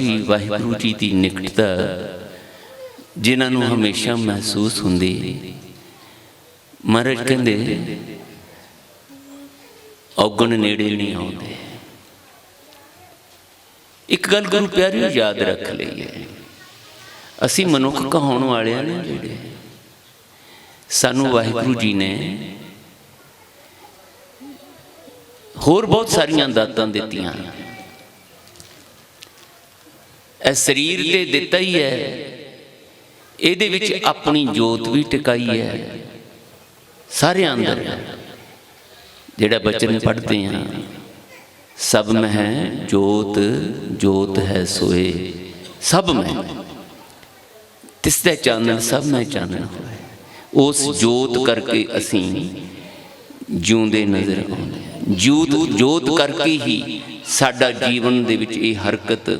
ਪ੍ਰਗਟੀ ਵਾਹਿਗੁਰੂ ਜੀ ਦੀ ਨਿਕਟਤਾ ਜਿਨ੍ਹਾਂ ਨੂੰ ਹਮੇਸ਼ਾ ਮਹਿਸੂਸ ਹੁੰਦੀ। ਮਹਾਰਾਜ ਕਹਿੰਦੇ, ਔਗਣ ਨੇੜੇ ਨਹੀਂ ਆਉਂਦੇ। ਇੱਕ ਗੱਲ ਗੁਰੂ ਪਿਆਰਿਓ ਯਾਦ ਰੱਖ ਲਈਏ। ਅਸੀਂ ਮਨੁੱਖ ਕਹਾਉਣ ਵਾਲਿਆਂ ਨੇ ਜਿਹੜੇ, ਸਾਨੂੰ ਵਾਹਿਗੁਰੂ ਜੀ ਨੇ ਹੋਰ ਬਹੁਤ ਸਾਰੀਆਂ ਦਾਤਾਂ ਦਿੱਤੀਆਂ। ਇਹ ਸਰੀਰ ਤੇ ਦਿੱਤਾ ਹੀ ਹੈ। ਇਹਦੇ ਵਿੱਚ ਆਪਣੀ ਜੋਤ ਵੀ ਟਿਕਾਈ ਹੈ। ਸਾਰਿਆਂ ਅੰਦਰ। ਜਿਹੜਾ ਬਚਨ ਪੜ੍ਹਦੇ ਹਾਂ, ਸਭ ਮਹਿ ਜੋਤ ਜੋਤ ਹੈ ਸੋਏ। ਸਭ ਮਹਿ। ਤਿਸ ਦਾ ਚਾਨਣ, ਸਭ ਮੈਂ ਚਾਨਣ ਉਸ ਜੋਤ ਕਰਕੇ ਅਸੀਂ ਜਿਉਂਦੇ ਨਜ਼ਰ ਆਉਂਦੇ ਜੋਤ ਜੋਤ ਕਰਕੇ ਹੀ ਸਾਡਾ ਜੀਵਨ ਦੇ ਵਿੱਚ ਇਹ ਹਰਕਤ,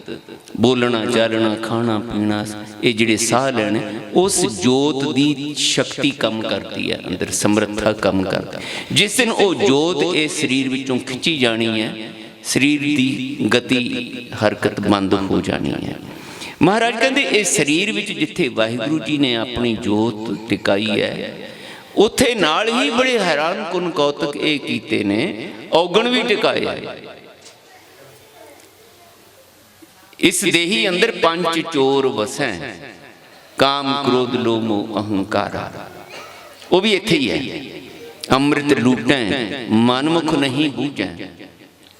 ਬੋਲਣਾ, ਚਾਲਣਾ, ਖਾਣਾ, ਪੀਣਾ, ਇਹ ਜਿਹੜੇ ਸਾਹ ਲੈਣ, ਉਸ ਜੋਤ ਦੀ ਸ਼ਕਤੀ ਕੰਮ ਕਰਦੀ ਹੈ, ਅੰਦਰ ਸਮਰੱਥਾ ਕੰਮ ਕਰਦੀ ਜਿਸ ਦਿਨ ਉਹ ਜੋਤ ਇਹ ਸਰੀਰ ਵਿੱਚੋਂ ਖਿੱਚੀ ਜਾਣੀ ਹੈ, ਸਰੀਰ ਦੀ ਗਤੀ ਹਰਕਤ ਬੰਦ ਹੋ ਜਾਣੀ ਹੈ। ਮਹਾਰਾਜ ਕਹਿੰਦੇ, ਇਹ ਸਰੀਰ ਵਿੱਚ ਜਿੱਥੇ ਵਾਹਿਗੁਰੂ ਜੀ ਨੇ ਆਪਣੀ ਜੋਤ ਟਿਕਾਈ ਹੈ ਉੱਥੇ ਨਾਲ ਹੀ ਬੜੇ ਹੈਰਾਨ ਕੁਨ ਕੌਤਕ ਇਹ ਕੀਤੇ ਨੇ ਔਗਣ ਵੀ ਟਿਕਾਏ ਇਸ ਦੇਹੀ ਅੰਦਰ ਪੰਜ ਚੋਰ ਵਸੈ। ਕਾਮ ਕ੍ਰੋਧ ਲੋਭ ਮੋਹ ਅਹੰਕਾਰ। ਉਹ ਵੀ ਇੱਥੇ ਹੀ ਹੈ। ਅੰਮ੍ਰਿਤ ਲੂਟੈ ਮਨਮੁਖ ਨਹੀਂ ਬੂਝੈ।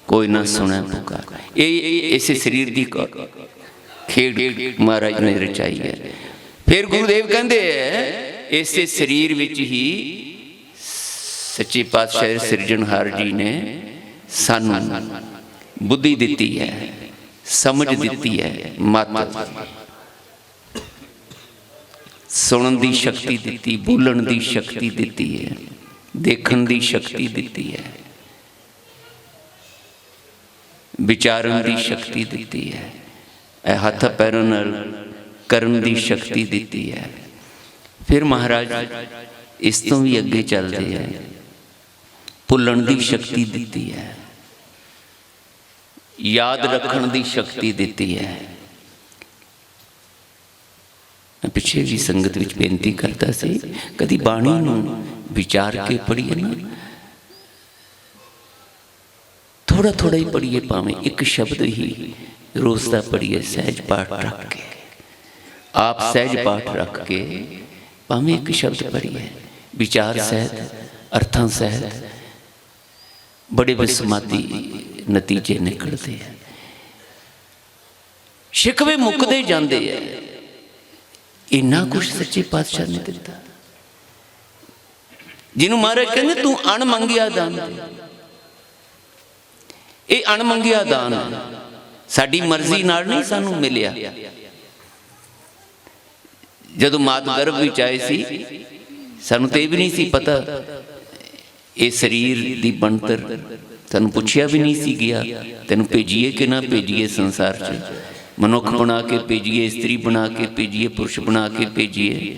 ਕੋਈ ਨਾ ਸੁਣੈ ਪੁਕਾਰ। ਇਹ ਇਸੇ ਸਰੀਰ ਦੀ ਖੇਡ ਮਹਾਰਾਜ ਨੇ ਰਚਾਈ ਹੈ। ਫਿਰ ਗੁਰੂਦੇਵ ਕਹਿੰਦੇ ਹੈ ਇਸੇ ਸਰੀਰ ਵਿੱਚ ਹੀ ਸੱਚੇ ਪਾਤਸ਼ਾਹ ਸਿਰਜਣਹਾਰ ਜੀ ਨੇ ਸਾਨੂੰ ਬੁੱਧੀ ਦਿੱਤੀ ਹੈ ਸਮਝ ਦਿੱਤੀ ਹੈ ਮਤ ਸੁਣਨ ਦੀ ਸ਼ਕਤੀ ਦਿੱਤੀ ਬੋਲਣ ਦੀ ਸ਼ਕਤੀ ਦਿੱਤੀ ਹੈ ਦੇਖਣ ਦੀ ਸ਼ਕਤੀ ਦਿੱਤੀ ਹੈ। ਵਿਚਾਰਨ ਦੀ ਸ਼ਕਤੀ ਦਿੱਤੀ ਹੈ। ਇਹ ਹੱਥ ਪੈਰਾਂ ਨਾਲ ਕਰਨ ਦੀ ਸ਼ਕਤੀ ਦਿੱਤੀ ਹੈ। ਫਿਰ ਮਹਾਰਾਜ ਇਸ ਤੋਂ ਵੀ ਅੱਗੇ ਚੱਲਦੇ ਹੈ ਭੁੱਲਣ ਦੀ ਸ਼ਕਤੀ ਦਿੱਤੀ ਹੈ। ਯਾਦ ਰੱਖਣ ਦੀ ਸ਼ਕਤੀ ਦਿੱਤੀ ਹੈ। ਮੈਂ ਪਿੱਛੇ ਵੀ ਸੰਗਤ ਵਿੱਚ ਬੇਨਤੀ ਕਰਦਾ ਸੀ, ਕਦੀ ਬਾਣੀ ਨੂੰ ਵਿਚਾਰ ਕੇ ਪੜ੍ਹੀਏ ਨਾ। ਥੋੜਾ ਥੋੜਾ ਹੀ ਪੜ੍ਹੀਏ, ਭਾਵੇਂ ਇੱਕ ਸ਼ਬਦ ਹੀ ਰੋਜ਼ ਦਾ ਪੜ੍ਹੀਏ, ਸਹਿਜ ਪਾਠ ਰੱਖ ਕੇ। ਆਪ ਸਹਿਜ ਪਾਠ ਰੱਖ ਕੇ ਭਾਵੇਂ ਇੱਕ ਸ਼ਬਦ ਪੜ੍ਹੀਏ ਵਿਚਾਰ ਸਹਿਤ ਅਰਥਾਂ ਸਹਿਤ ਬੜੇ ਵਿਸਮਾਦੀ ਨਤੀਜੇ ਨਿਕਲਦੇ ਆ। ਸ਼ਿਕਵੇ ਮੁੱਕਦੇ ਜਾਂਦੇ ਆ। ਇੰਨਾ ਕੁਝ ਸੱਚੇ ਪਾਤਸ਼ਾਹ ਨੇ ਦਿੱਤਾ। ਜਿਹਨੂੰ ਮਹਾਰਾਜ ਕਹਿੰਦੇ ਤੂੰ ਅਣ ਮੰਗਿਆ ਦਾਨ ਇਹ ਅਣਮੰਗਿਆ ਦਾਨ ਹੈ। ਸਾਡੀ ਮਰਜ਼ੀ ਨਾਲ ਨਹੀਂ ਸਾਨੂੰ ਮਿਲਿਆ। ਜਦੋਂ ਮਾਤ ਗਰਭ ਵਿੱਚ ਆਏ ਸੀ, ਸਾਨੂੰ ਤੇ ਇਹ ਵੀ ਨਹੀਂ ਸੀ ਪਤਾ, ਇਹ ਸਰੀਰ ਦੀ ਬਣਤਰ ਤੈਨੂੰ ਪੁੱਛਿਆ ਵੀ ਨਹੀਂ ਸੀ ਗਿਆ, ਤੈਨੂੰ ਭੇਜੀਏ ਕਿ ਨਾ ਭੇਜੀਏ ਸੰਸਾਰ 'ਚ? ਮਨੁੱਖ ਬਣਾ ਕੇ ਭੇਜੀਏ, ਇਸਤਰੀ ਬਣਾ ਕੇ ਭੇਜੀਏ, ਪੁਰਸ਼ ਬਣਾ ਕੇ ਭੇਜੀਏ,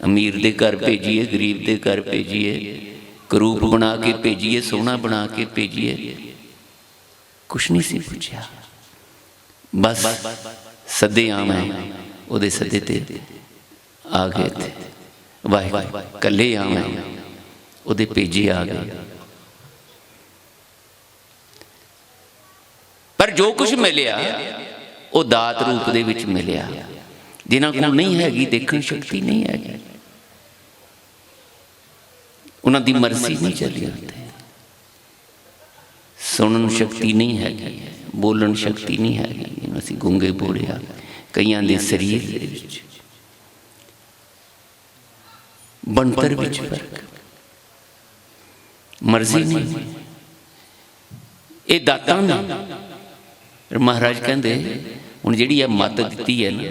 ਅਮੀਰ ਦੇ ਘਰ ਭੇਜੀਏ, ਗਰੀਬ ਦੇ ਘਰ ਭੇਜੀਏ, ਕਰੂਪ ਬਣਾ ਕੇ ਭੇਜੀਏ, ਸੋਹਣਾ ਬਣਾ ਕੇ ਭੇਜੀਏ, ਕੁਛ ਨਹੀਂ ਸੀ ਪੁੱਛਿਆ। ਬਸ ਸਦੇ ਆਵੇਂ ਉਹਦੇ ਸਦੇ ਤੇ ਆ ਗਏ ਤੇ ਵਾਹਿਗੁਰੂ, ਕੱਲੇ ਆਵੇਂ, ਉਹਦੇ ਭੇਜੇ ਆ ਗਏ। ਪਰ ਜੋ ਕੁਝ ਮਿਲਿਆ, ਉਹ ਦਾਤ ਰੂਪ ਦੇ ਵਿੱਚ ਮਿਲਿਆ। ਜਿਨ੍ਹਾਂ ਕੋਲ ਨਹੀਂ ਹੈਗੀ, ਦੇਖਣ ਸ਼ਕਤੀ ਨਹੀਂ ਹੈਗੀ। ਉਹਨਾਂ ਦੀ ਮਰਜ਼ੀ ਨਹੀਂ ਚੱਲੀ ਹੁੰਦੀ ਸੁਣਨ ਸ਼ਕਤੀ ਨਹੀਂ ਹੈਗੀ, ਬੋਲਣ ਸ਼ਕਤੀ ਨਹੀਂ ਹੈਗੀ। ਅਸੀਂ ਗੁੰਗੇ ਬੋੜਿਆ ਕਈਆਂ ਦੇ ਸਰੀਰ ਦੇ ਵਿੱਚ। ਬਣਤਰ ਵਿੱਚ ਫ਼ਰਕ। ਮਰਜ਼ੀ ਨਹੀਂ। ਇਹ ਦਾਤਾਂ ਨੇ। ਮਹਾਰਾਜ ਕਹਿੰਦੇ ਹੁਣ ਜਿਹੜੀ ਇਹ ਮਤ ਦਿੱਤੀ ਹੈ ਨਾ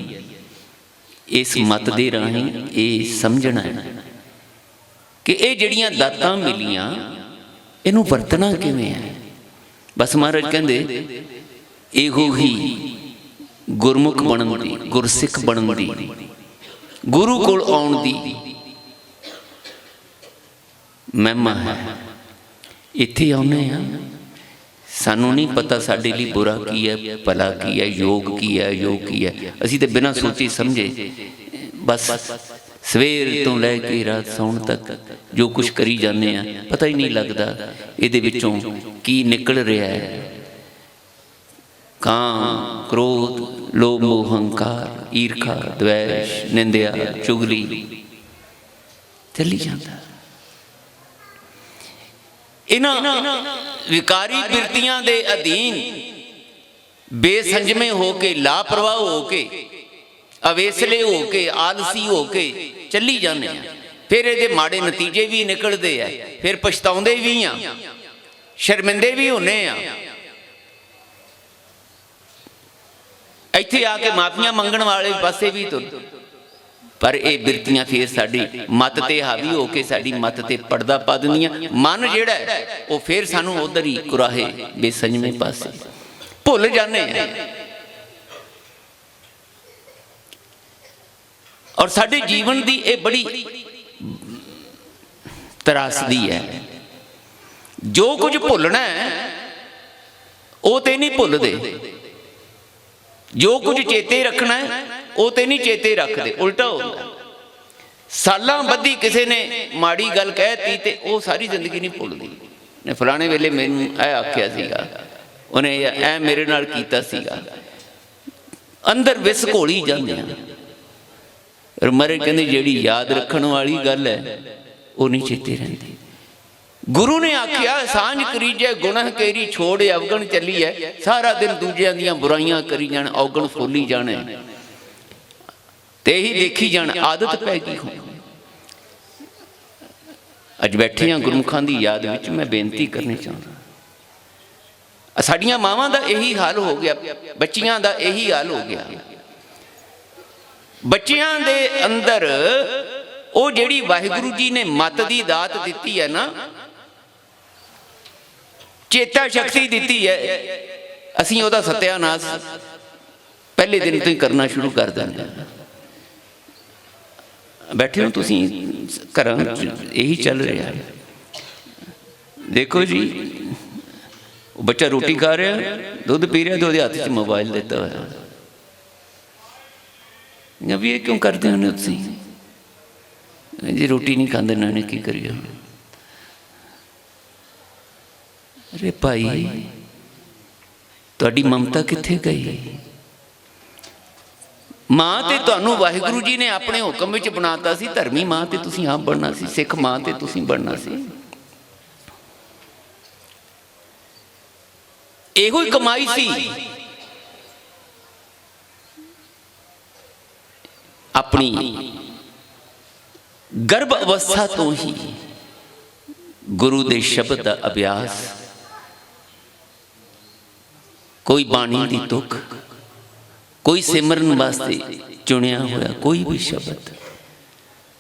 ਇਸ ਮਤ ਦੇ ਰਾਹੀਂ ਇਹ ਸਮਝਣਾ ਹੈ ਕਿ ਇਹ ਜਿਹੜੀਆਂ ਦਾਤਾਂ ਮਿਲੀਆਂ ਇਹਨੂੰ ਵਰਤਣਾ ਕਿਵੇਂ ਹੈ? ਬਸ ਮਹਾਰਾਜ ਕਹਿੰਦੇ ਇਹੋ ਹੀ ਗੁਰਮੁਖ ਬਣਨ ਦੀ, ਗੁਰਸਿੱਖ ਬਣਨ ਦੀ, ਗੁਰੂ ਕੋਲ ਆਉਣ ਦੀ ਮਹਿਮਾ ਹੈ। ਇੱਥੇ ਆਉਨੇ ਆ ਸਾਨੂੰ ਨਹੀਂ ਪਤਾ ਸਾਡੇ ਲਈ ਬੁਰਾ ਕੀ ਹੈ, ਭਲਾ ਕੀ ਹੈ, ਯੋਗ ਕੀ ਹੈ ਯੋਗ ਕੀ ਹੈ। ਅਸੀਂ ਤੇ ਬਿਨਾਂ ਸੋਚੇ ਸਮਝੇ, ਬਸ ਸਵੇਰ ਤੋਂ ਲੈ ਕੇ ਰਾਤ ਸੌਣ ਤੱਕ ਜੋ ਕੁਝ ਕਰੀ ਜਾਂਦੇ ਆ ਪਤਾ ਹੀ ਨਹੀਂ ਲੱਗਦਾ ਇਹਦੇ ਵਿੱਚੋਂ ਕੀ ਨਿਕਲ ਰਿਹਾ ਹੈ। ਕਾਂ ਕ੍ਰੋਧ ਲੋਭ ਮੋਹ ਹੰਕਾਰ ਈਰਖਾ ਦ્વੈਸ਼ ਨਿੰਦਿਆ, ਚੁਗਲੀ। ਚੱਲੀ ਜਾਂਦਾ। ਇਹਨਾਂ ਵਿਕਾਰੀ ਬਿਰਤੀਆਂ ਦੇ ਅਧੀਨ ਬੇਸੰਜਮੇ ਹੋ ਕੇ, ਲਾਪਰਵਾਹ ਹੋ ਕੇ, ਅਵੇਸਲੇ ਹੋ ਕੇ, ਆਲਸੀ ਹੋ ਕੇ ਚੱਲੀ ਜਾਂਦੇ ਆ। ਫਿਰ ਇਹਦੇ ਮਾੜੇ ਨਤੀਜੇ ਵੀ ਨਿਕਲਦੇ ਆ, ਫਿਰ ਪਛਤਾਉਂਦੇ ਵੀ ਆ, ਸ਼ਰਮਿੰਦੇ ਵੀ ਹੁੰਨੇ ਆ। ਇੱਥੇ ਆ ਕੇ ਮਾਫੀਆਂ ਮੰਗਣ ਵਾਲੇ ਪਾਸੇ ਵੀ ਤੁਰ। ਪਰ ਇਹ ਬਿਰਤੀਆਂ ਫੇਰ ਸਾਡੀ ਮਤ ਤੇ ਹਾਵੀ ਹੋ ਕੇ ਸਾਡੀ ਮਤ ਤੇ ਪਰਦਾ ਪਾ ਦਿੰਦੀਆਂ। ਮਨ ਜਿਹੜਾ ਉਹ ਫੇਰ ਸਾਨੂੰ ਉਧਰ ਹੀ ਕੁਰਾਹੇ ਬੇਸੰਜਮੇ ਪਾਸੇ। ਭੁੱਲ ਜਾਂਦੇ ਆ। ਔਰ ਸਾਡੇ ਜੀਵਨ ਦੀ ਇਹ ਬੜੀ ਤਰਾਸਦੀ ਹੈ। ਜੋ ਕੁਝ ਭੁੱਲਣਾ ਉਹ ਤੇ ਨਹੀਂ ਭੁੱਲਦੇ। ਜੋ ਕੁਝ ਚੇਤੇ ਰੱਖਣਾ ਉਹ ਤੇ ਨਹੀਂ ਚੇਤੇ ਰੱਖਦੇ। ਉਲਟਾ ਹੁੰਦਾ ਸਾਲਾਂ ਬੱਧੀ ਕਿਸੇ ਨੇ ਮਾੜੀ ਗੱਲ ਕਹਿਤੀ ਤੇ ਉਹ ਸਾਰੀ ਜ਼ਿੰਦਗੀ ਨਹੀਂ ਭੁੱਲਦੀ। ਨੇ ਫਲਾਣੇ ਵੇਲੇ ਮੈਨੂੰ ਇਹ ਆਖਿਆ ਸੀਗਾ, ਉਹਨੇ ਐ ਮੇਰੇ ਨਾਲ ਕੀਤਾ ਸੀਗਾ। ਅੰਦਰ ਵਿਸ ਘੋਲੀ ਜਾਂਦੇ ਆ। ਮਰੇ ਕਹਿੰਦੇ, ਜਿਹੜੀ ਯਾਦ ਰੱਖਣ ਵਾਲੀ ਗੱਲ ਹੈ, ਉਹ ਨਹੀਂ ਚੇਤੇ ਰਹਿੰਦੀ। ਗੁਰੂ ਨੇ ਆਖਿਆ, ਸਾਂਝ ਕਰੀਜੇ ਗੁਨਾਹ ਕੇਰੀ ਛੋੜ ਅਵਗਣ ਚੱਲੀ ਸਾਰਾ ਦਿਨ ਦੂਜਿਆਂ ਦੀਆਂ ਬੁਰਾਈਆਂ ਕਰੀ ਜਾਣ, ਔਗਣ ਫੋਲੀ ਜਾਣੇ। ਤੇ ਹੀ ਦੇਖੀ ਜਾਣ, ਆਦਤ ਪੈ ਗਈ ਹੁਣ। ਅੱਜ ਬੈਠੇ ਆ ਗੁਰਮੁਖਾਂ ਦੀ ਯਾਦ ਵਿੱਚ, ਮੈਂ ਬੇਨਤੀ ਕਰਨੀ ਚਾਹੁੰਦਾ। ਸਾਡੀਆਂ ਮਾਵਾਂ ਦਾ ਇਹੀ ਹਾਲ ਹੋ ਗਿਆ, ਬੱਚੀਆਂ ਦਾ ਇਹੀ ਹਾਲ ਹੋ ਗਿਆ। ਬੱਚਿਆਂ ਦੇ ਅੰਦਰ, ਉਹ ਜਿਹੜੀ ਵਾਹਿਗੁਰੂ ਜੀ ਨੇ ਮਤ ਦੀ ਦਾਤ ਦਿੱਤੀ ਹੈ ਨਾ ਚੇਤਾ ਸ਼ਕਤੀ ਦਿੱਤੀ ਹੈ। ਅਸੀਂ ਉਹਦਾ ਸਤਿਆਨਾਸ਼ ਪਹਿਲੇ ਦਿਨ ਤੋਂ ਹੀ ਕਰਨਾ ਸ਼ੁਰੂ ਕਰ ਦਿੰਦੇ ਬੈਠੇ ਹੋ ਤੁਸੀਂ, ਘਰਾਂ 'ਚ ਇਹੀ ਚੱਲ ਰਿਹਾ ਹੈ। ਦੇਖੋ ਜੀ, ਉਹ ਬੱਚਾ ਰੋਟੀ ਖਾ ਰਿਹਾ, ਦੁੱਧ ਪੀ ਰਿਹਾ ਤੇ ਉਹਦੇ ਹੱਥ 'ਚ ਮੋਬਾਈਲ ਦਿੱਤਾ ਹੋਇਆ। ਜਾਂ ਵੀ ਇਹ ਕਿਉਂ ਕਰਦੇ ਹੋ ਤੁਸੀਂ? ਜੀ ਰੋਟੀ ਨਹੀਂ ਖਾਂਦੇ ਨਾ ਨੇ ਕੀ ਕਰੀਏ ਹੁਣ ਅਰੇ ਭਾਈ, ਤੁਹਾਡੀ ਮਮਤਾ ਕਿੱਥੇ ਗਈ? ਮਾਂ ਤੇ ਤੁਹਾਨੂੰ ਵਾਹਿਗੁਰੂ ਜੀ ਨੇ ਆਪਣੇ ਹੁਕਮ ਵਿੱਚ ਬਣਾਤਾ ਸੀ, ਧਰਮੀ ਮਾਂ ਤੇ ਤੁਸੀਂ ਆਪ ਬਣਨਾ ਸੀ, ਸਿੱਖ ਮਾਂ ਤੇ ਤੁਸੀਂ ਬਣਨਾ ਸੀ। ਇਹੋ ਹੀ ਕਮਾਈ ਸੀ। ਆਪਣੀ ਗਰਭ ਅਵਸਥਾ ਤੋਂ ਹੀ ਗੁਰੂ ਦੇ ਸ਼ਬਦ ਦਾ ਅਭਿਆਸ ਕੋਈ ਬਾਣੀ ਦੀ ਤੁਕ, ਕੋਈ ਸਿਮਰਨ ਵਾਸਤੇ ਚੁਣਿਆ ਹੋਇਆ ਕੋਈ ਵੀ ਸ਼ਬਦ।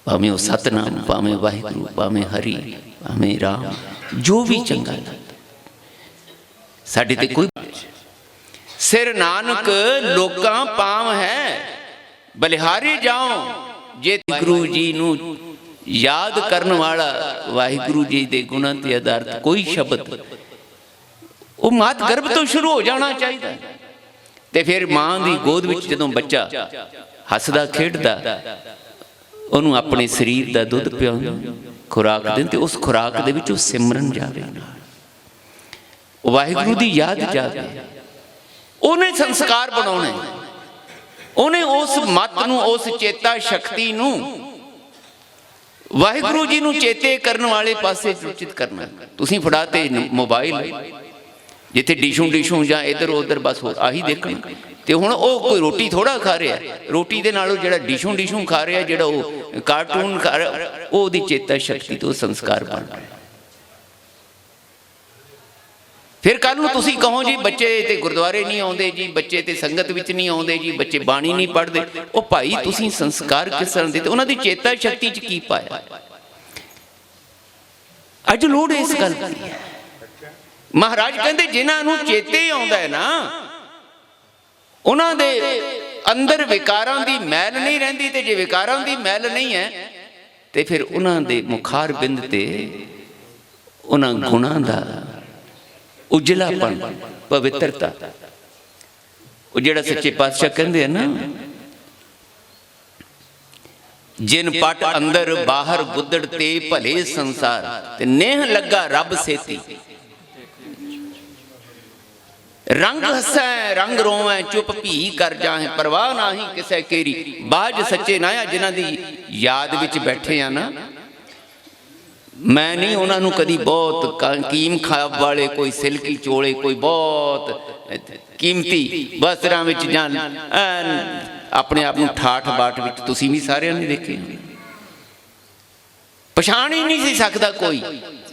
ਭਾਵੇਂ ਉਹ ਸਤਨਾਮ, ਭਾਵੇਂ ਵਾਹਿਗੁਰੂ, ਭਾਵੇਂ ਹਰੀ, ਭਾਵੇਂ ਰਾਮ, ਜੋ ਵੀ ਚੰਗਾ ਸਾਡੇ ਤੇ ਕੋਈ ਸਿਰ ਨਾਨਕ, ਲੋਕਾਂ ਪਾਵ ਹੈ, ਬਲਿਹਾਰੀ ਜਾਓ ਜੇ ਗੁਰੂ ਜੀ ਨੂੰ ਯਾਦ ਕਰਨ ਵਾਲਾ ਵਾਹਿਗੁਰੂ ਜੀ ਦੇ ਗੁਣਾਂ ਤੇ ਆਧਾਰਿਤ ਕੋਈ ਸ਼ਬਦ ਉਹ ਮਾਤ ਗਰਭ ਤੋਂ ਸ਼ੁਰੂ ਹੋ ਜਾਣਾ ਚਾਹੀਦਾ। ਤੇ ਫਿਰ ਮਾਂ ਦੀ ਗੋਦ ਵਿੱਚ ਜਦੋਂ ਬੱਚਾ ਹੱਸਦਾ, ਖੇਡਦਾ, ਉਹਨੂੰ ਆਪਣੇ ਸਰੀਰ ਦਾ ਦੁੱਧ ਪਿਆਉਂਦੇ ਖੁਰਾਕ ਦੇਣ ਤੇ ਉਸ ਖੁਰਾਕ ਦੇ ਵਿੱਚ ਉਹ ਸਿਮਰਨ ਜਾਵੇ। ਵਾਹਿਗੁਰੂ ਦੀ ਯਾਦ ਜਾਵੇ। ਉਹਨੇ ਸੰਸਕਾਰ ਬਣਾਉਣੇ। ਉਹਨੇ ਉਸ ਮਤ ਨੂੰ, ਉਸ ਚੇਤਾ ਸ਼ਕਤੀ ਨੂੰ ਵਾਹਿਗੁਰੂ ਜੀ ਨੂੰ ਚੇਤੇ ਕਰਨ ਵਾਲੇ ਪਾਸੇ ਸੂਚਿਤ ਕਰਨਾ। ਤੁਸੀਂ ਫੜਾਤੇ ਮੋਬਾਈਲ। ਜਿੱਥੇ ਡਿਸ਼ੂ ਡਿਸ਼ੂ ਜਾਂ ਇਧਰ ਉਧਰ ਬਸ ਹੋਰ ਆਹੀ ਦੇਖਣਾ। ਤੇ ਹੁਣ ਉਹ ਕੋਈ ਰੋਟੀ ਥੋੜਾ ਖਾ ਰਿਹਾ। ਰੋਟੀ ਦੇ ਨਾਲੋਂ ਜਿਹੜਾ ਡਿਸ਼ੂ ਡਿਸ਼ੂ ਖਾ ਰਿਹਾ ਜਿਹੜਾ ਉਹ ਕਾਰਟੂਨ ਖਾ ਰਿਹਾ ਉਹ ਉਹਦੀ ਚੇਤਾ ਸ਼ਕਤੀ ਤੋਂ ਸੰਸਕਾਰ ਬਣ ਰਿਹਾ। ਫਿਰ ਕੱਲ ਨੂੰ ਤੁਸੀਂ ਕਹੋ ਜੀ ਬੱਚੇ ਤੇ ਗੁਰਦੁਆਰੇ ਨਹੀਂ ਆਉਂਦੇ ਜੀ ਬੱਚੇ ਤੇ ਸੰਗਤ ਵਿੱਚ ਨਹੀਂ ਆਉਂਦੇ ਜੀ ਬੱਚੇ ਬਾਣੀ ਨਹੀਂ ਪੜ੍ਹਦੇ। ਉਹ ਭਾਈ ਤੁਸੀਂ ਸੰਸਕਾਰ ਕਿਸ ਤਰ੍ਹਾਂ ਦਿੱਤੇ ਉਹਨਾਂ ਦੀ ਚੇਤਾ ਸ਼ਕਤੀ 'ਚ ਕੀ ਪਾਇਆ? ਅੱਜ ਲੋੜ ਇਸ ਗੱਲ ਦੀ ਹੈ। ਮਹਾਰਾਜ ਕਹਿੰਦੇ ਜਿਨ੍ਹਾਂ ਨੂੰ ਚੇਤੇ ਆਉਂਦਾ ਹੈ ਨਾ, ਉਹਨਾਂ ਦੇ ਅੰਦਰ ਵਿਕਾਰਾਂ ਦੀ ਮੈਲ ਨਹੀਂ ਰਹਿੰਦੀ ਤੇ ਜੇ ਵਿਕਾਰਾਂ ਦੀ ਮੈਲ ਨਹੀਂ ਹੈ, ਤੇ ਫਿਰ ਉਹਨਾਂ ਦੇ ਮੁਖਾਰ ਬਿੰਦ ਤੇ ਉਹਨਾਂ ਗੁਣਾਂ ਦਾ ਉਜਲਾਪਣ ਪਵਿੱਤਰਤਾ। ਉਹ ਜਿਹੜਾ ਸੱਚੇ ਪਾਤਸ਼ਾਹ ਕਹਿੰਦੇ ਆ ਨਾ, ਜਿਨ ਪਟ ਅੰਦਰ ਬਾਹਰ ਗੁੱਦੜ ਤੇ ਭਲੇ ਸੰਸਾਰ, ਤੇ ਨੇਹ ਲੱਗਾ ਰੱਬ ਸੇਤੀ। ਰੰਗ ਹਸੈ, ਰੰਗ ਰੋਵੈ, ਚੁੱਪ ਭੀ ਕਰ ਜਾਹੇ, ਪਰਵਾਹ ਨਾਹੀ ਕਿਸੈ ਕੇਰੀ। ਬਾਜ ਸੱਚੇ ਨਾਇਆ ਜਿਨ੍ਹਾਂ ਦੀ ਯਾਦ ਵਿੱਚ ਬੈਠੇ ਆ ਨਾ। ਮੈਂ ਨਹੀਂ ਉਹਨਾਂ ਨੂੰ ਕਦੀ ਬਹੁਤ ਕੀਮ ਖਾਬ ਵਾਲੇ, ਕੋਈ ਸਿਲਕੀ ਚੋਲੇ, ਕੋਈ ਬਹੁਤ ਕੀਮਤੀ ਵਸਤਰਾਂ ਵਿੱਚ ਜਾਂ ਆਪਣੇ ਆਪ ਨੂੰ ਠਾਠ ਬਾਠ ਵਿੱਚ ਤੁਸੀਂ ਵੀ ਸਾਰਿਆਂ ਨੇ ਦੇਖੇ ਪਛਾਣ ਹੀ ਨਹੀਂ ਸੀ ਸਕਦਾ ਕੋਈ,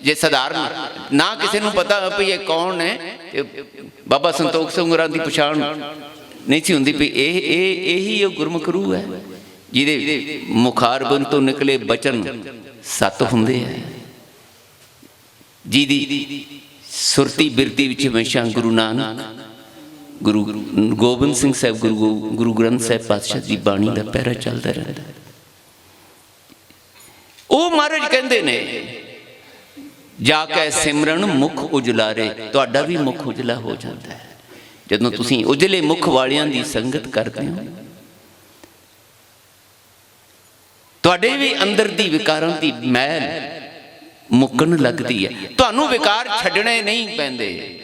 ਜੇ ਸਧਾਰਨ। ਨਾ ਕਿਸੇ ਨੂੰ ਪਤਾ ਵੀ ਇਹ ਕੌਣ ਹੈ। ਤੇ ਬਾਬਾ ਸੰਤੋਖ ਸਿੰਘ ਹੋਰਾਂ ਦੀ ਪਛਾਣ ਨਹੀਂ ਸੀ ਹੁੰਦੀ ਵੀ ਇਹ ਇਹ, ਇਹੀ ਉਹ ਗੁਰਮੁਖ ਰੂਹ ਹੈ, ਜਿਹਦੇ ਮੁਖਾਰਬਨ ਤੋਂ ਨਿਕਲੇ ਬਚਨ ਸਤ ਹੁੰਦੇ ਆ। ਜਿਹਦੀ ਸੁਰਤੀ ਬਿਰਤੀ ਵਿੱਚ ਹਮੇਸ਼ਾ ਗੁਰੂ ਨਾਨਕ, ਗੁਰੂ ਗੋਬਿੰਦ ਸਿੰਘ ਸਾਹਿਬ, ਗੁਰੂ ਗੋ- ਗੁਰੂ ਗ੍ਰੰਥ ਸਾਹਿਬ ਪਾਤਸ਼ਾਹ ਦੀ ਬਾਣੀ ਦਾ ਪਹਿਰਾ ਚੱਲਦਾ ਰਹਿੰਦਾ। ਉਹ ਮਹਾਰਾਜ ਕਹਿੰਦੇ ਨੇ ਜਾ ਕੇ ਸਿਮਰਨ ਮੁਖ ਉਜਲਾਰੇ, ਤੁਹਾਡਾ ਵੀ ਮੁਖ ਉਜਲਾ ਹੋ ਜਾਂਦਾ ਹੈ। ਜਦੋਂ ਤੁਸੀਂ ਉਜਲੇ ਮੁਖ ਵਾਲਿਆਂ ਦੀ ਸੰਗਤ ਕਰਦੇ ਹੋ, ਤੁਹਾਡੇ ਵੀ ਅੰਦਰ ਦੀ ਵਿਕਾਰਾਂ ਦੀ ਮੈਲ ਮੁੱਕਣ ਲੱਗਦੀ ਹੈ। ਤੁਹਾਨੂੰ ਵਿਕਾਰ ਛੱਡਣੇ ਨਹੀਂ ਪੈਂਦੇ।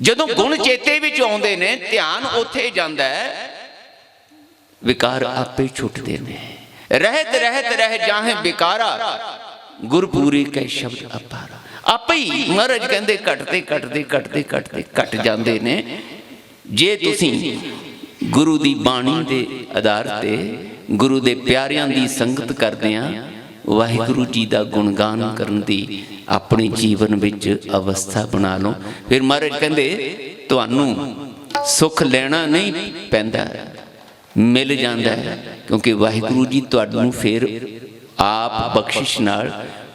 ਜਦੋਂ ਗੁਣ ਚੇਤੇ ਵਿੱਚ ਆਉਂਦੇ ਨੇ, ਧਿਆਨ ਉੱਥੇ ਜਾਂਦਾ ਹੈ, ਵਿਕਾਰ ਆਪੇ ਛੁੱਟਦੇ ਨੇ। ਰਹਿਤ ਰਹਿਤ ਰਹਿ ਜਾਹੇ ਵਿਕਾਰਾ ਗੁਰਪੂਰੀ ਕੈ ਸ਼ਬਦ ਅਪਾਰਾ। ਆਪੇ ਹੀ ਮਹਾਰਾਜ ਕਹਿੰਦੇ ਘਟਦੇ ਘਟਦੇ ਘਟਦੇ ਘਟਦੇ, ਘਟ ਜਾਂਦੇ ਨੇ। ਜੇ ਤੁਸੀਂ ਗੁਰੂ ਦੀ ਬਾਣੀ ਦੇ ਆਧਾਰ ਤੇ ਗੁਰੂ ਦੇ ਪਿਆਰਿਆਂ ਦੀ ਸੰਗਤ ਕਰਦੇ ਆ, ਵਾਹਿਗੁਰੂ ਜੀ ਦਾ ਗੁਣਗਾਨ ਕਰਨ ਦੀ ਆਪਣੇ ਜੀਵਨ ਵਿੱਚ ਅਵਸਥਾ ਬਣਾ ਲਓ। ਫਿਰ ਮਹਾਰਾਜ ਕਹਿੰਦੇ, ਤੁਹਾਨੂੰ ਸੁੱਖ ਲੈਣਾ ਨਹੀਂ ਪੈਂਦਾ। ਮਿਲ ਜਾਂਦਾ ਹੈ, ਕਿਉਂਕਿ ਵਾਹਿਗੁਰੂ ਜੀ ਤੁਹਾਨੂੰ ਫਿਰ ਆਪ ਬਖਸ਼ਿਸ਼ ਨਾਲ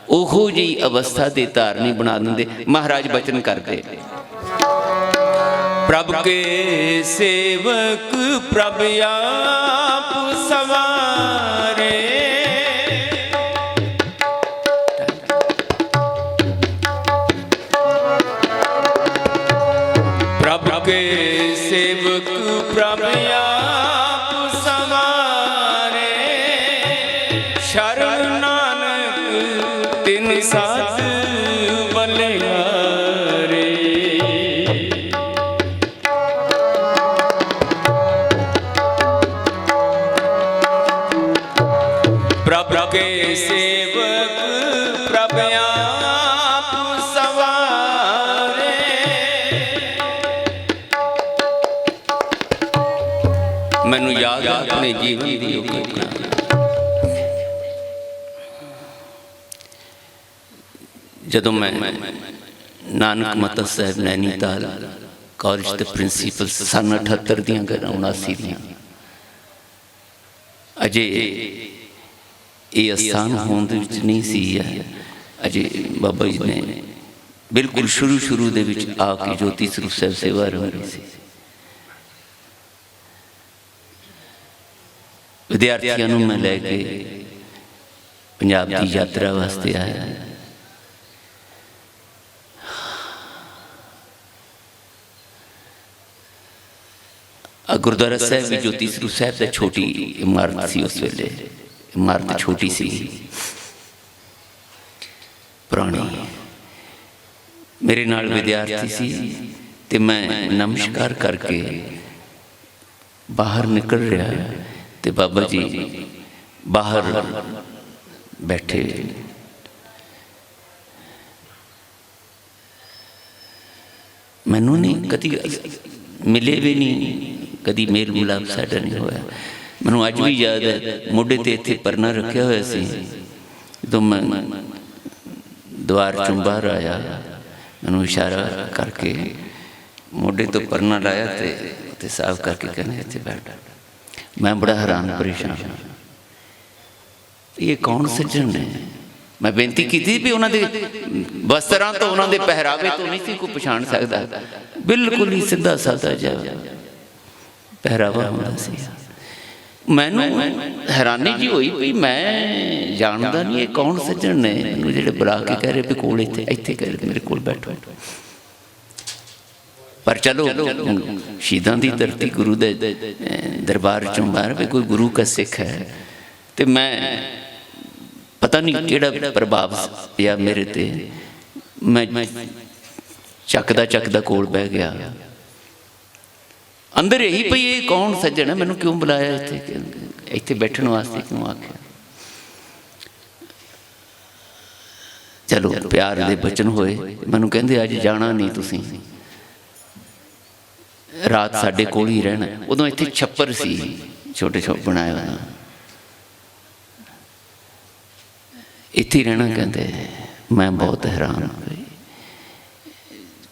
ਉਹੋ ਜਿਹੀ ਅਵਸਥਾ ਦੇ ਧਾਰਨੀ ਬਣਾ ਦਿੰਦੇ। ਮਹਾਰਾਜ ਬਚਨ ਕਰਦੇ। ਪ੍ਰਭ ਕੇ ਸੇਵਕ ਪ੍ਰਭ ਆਪ ਆਪਣੇ ਜੀਵਨ ਦੀ ਉਹ ਘਟਨਾ। ਜਦੋਂ ਮੈਂ ਨਾਨਕ ਮਤ ਸਾਹਿਬ ਨੈਣੀਤਾਲ ਕਾਲਜ ਦੇ ਪ੍ਰਿੰਸੀਪਲ ਸਨ 78 ਦੀਆਂ ਗੱਲਾਂ 79 ਦੀਆਂ। ਅਜੇ ਇਹ ਅਸਥਾਨ ਹੋਣ ਦੇ ਵਿੱਚ ਨਹੀਂ ਸੀ ਅਜੇ ਬਾਬਾ ਜੀ ਨੇ ਬਿਲਕੁਲ ਸ਼ੁਰੂ ਸ਼ੁਰੂ ਦੇ ਵਿੱਚ ਆ ਕੇ ਜੋਤੀ ਸਰੂਪ ਸਾਹਿਬ ਸੇਵਾ ਰਹੀ ਸੀ। ਵਿਦਿਆਰਥੀਆਂ ਨੂੰ ਮੈਂ ਲੈ ਕੇ ਪੰਜਾਬ ਦੀ ਯਾਤਰਾ ਵਾਸਤੇ ਆਇਆ। ਗੁਰਦੁਆਰਾ ਸਾਹਿਬ ਵੀ ਜੋਤੀ ਸਰੂਪ ਸਾਹਿਬ ਦਾ ਛੋਟੀ ਇਮਾਰਤ ਸੀ ਉਸ ਵੇਲੇ। ਇਮਾਰਤ ਛੋਟੀ ਸੀ। ਪੁਰਾਣੀ। ਮੇਰੇ ਨਾਲ ਵਿਦਿਆਰਥੀ ਸੀ ਤੇ ਮੈਂ ਨਮਸਕਾਰ ਕਰਕੇ ਬਾਹਰ ਨਿਕਲ ਰਿਹਾ। ਤੇ ਬਾਬਾ ਜੀ ਬਾਹਰ ਬੈਠੇ। ਮੈਨੂੰ ਨਹੀਂ, ਕਦੀ ਮਿਲੇ ਵੀ ਨਹੀਂ, ਕਦੀ ਮੇਲ ਮਿਲਾਪ ਸਾਡਾ ਨਹੀਂ ਹੋਇਆ। ਮੈਨੂੰ ਅੱਜ ਵੀ ਯਾਦ ਹੈ, ਮੋਢੇ ਤੇ ਇੱਥੇ ਪਰਨਾ ਰੱਖਿਆ ਹੋਇਆ ਸੀ। ਜਦੋਂ ਮੈਂ ਦੁਆਰ ਚੋਂ ਬਾਹਰ ਆਇਆ, ਮੈਨੂੰ ਇਸ਼ਾਰਾ ਕਰਕੇ ਮੋਢੇ ਤੋਂ ਪਰਨਾ ਲਾਇਆ ਤੇ ਤੇ ਸਾਫ਼ ਕਰਕੇ ਕਹਿੰਦੇ, ਇੱਥੇ ਬੈਠ। ਮੈਂ ਬੜਾ ਹੈਰਾਨ ਪਰੇਸ਼ਾਨ ਇਹ ਕੌਣ ਸੱਜਣ ਨੇ ਮੈਂ ਬੇਨਤੀ ਕੀਤੀ ਵੀ ਉਹਨਾਂ ਦੇ ਵਸਤਰਾਂ ਤੋਂ ਉਹਨਾਂ ਦੇ ਪਹਿਰਾਵੇ ਤੋਂ ਨਹੀਂ ਸੀ ਕੋਈ ਪਛਾਣ ਸਕਦਾ। ਬਿਲਕੁਲ ਹੀ ਸਿੱਧਾ ਸਾਦਾ ਜਿਹਾ ਪਹਿਰਾਵਾ ਹੁੰਦਾ ਸੀ। ਮੈਨੂੰ ਹੈਰਾਨੀ ਜੀ ਹੋਈ ਵੀ ਮੈਂ ਜਾਣਦਾ ਨਹੀਂ ਇਹ ਕੌਣ ਸੱਜਣ ਨੇ ਮੈਨੂੰ ਜਿਹੜੇ ਬੁਲਾ ਕੇ ਕਹਿ ਰਹੇ ਵੀ ਕੋਲ ਇੱਥੇ ਇੱਥੇ ਕਹਿ ਰਹੇ ਮੇਰੇ ਕੋਲ ਬੈਠੋ। ਪਰ ਚਲੋ, ਸ਼ਹੀਦਾਂ ਦੀ ਧਰਤੀ ਗੁਰੂ ਦੇ ਦਰਬਾਰ ਚੋਂ ਬਾਹਰ ਵੀ ਕੋਈ ਗੁਰੂ ਕਾ ਸਿੱਖ ਹੈ। ਤੇ ਮੈਂ ਪਤਾ ਨਹੀਂ ਕਿਹੜਾ ਪ੍ਰਭਾਵ ਪਿਆ ਮੇਰੇ ਤੇ। ਮੈਂ ਚੱਕਦਾ ਚੱਕਦਾ ਕੋਲ ਬਹਿ ਗਿਆ। ਅੰਦਰ ਇਹੀ ਪਈ ਇਹ ਕੌਣ ਸੱਜਣ? ਮੈਨੂੰ ਕਿਉਂ ਬੁਲਾਇਆ ਇੱਥੇ? ਇੱਥੇ ਬੈਠਣ ਵਾਸਤੇ ਕਿਉਂ ਆਖਿਆ? ਚਲੋ, ਪਿਆਰ ਦੇ ਬਚਨ ਹੋਏ। ਮੈਨੂੰ ਕਹਿੰਦੇ, ਅੱਜ ਜਾਣਾ ਨਹੀਂ ਤੁਸੀਂ। ਰਾਤ ਸਾਡੇ ਕੋਲ ਹੀ ਰਹਿਣਾ। ਉਦੋਂ ਇੱਥੇ ਛੱਪਰ ਸੀ ਛੋਟੇ ਛੋਟੇ ਬਣਾਇਆ ਹੋਇਆ ਇੱਥੇ ਹੀ ਰਹਿਣਾ ਕਹਿੰਦੇ। ਮੈਂ ਬਹੁਤ ਹੈਰਾਨ ਹੋਈ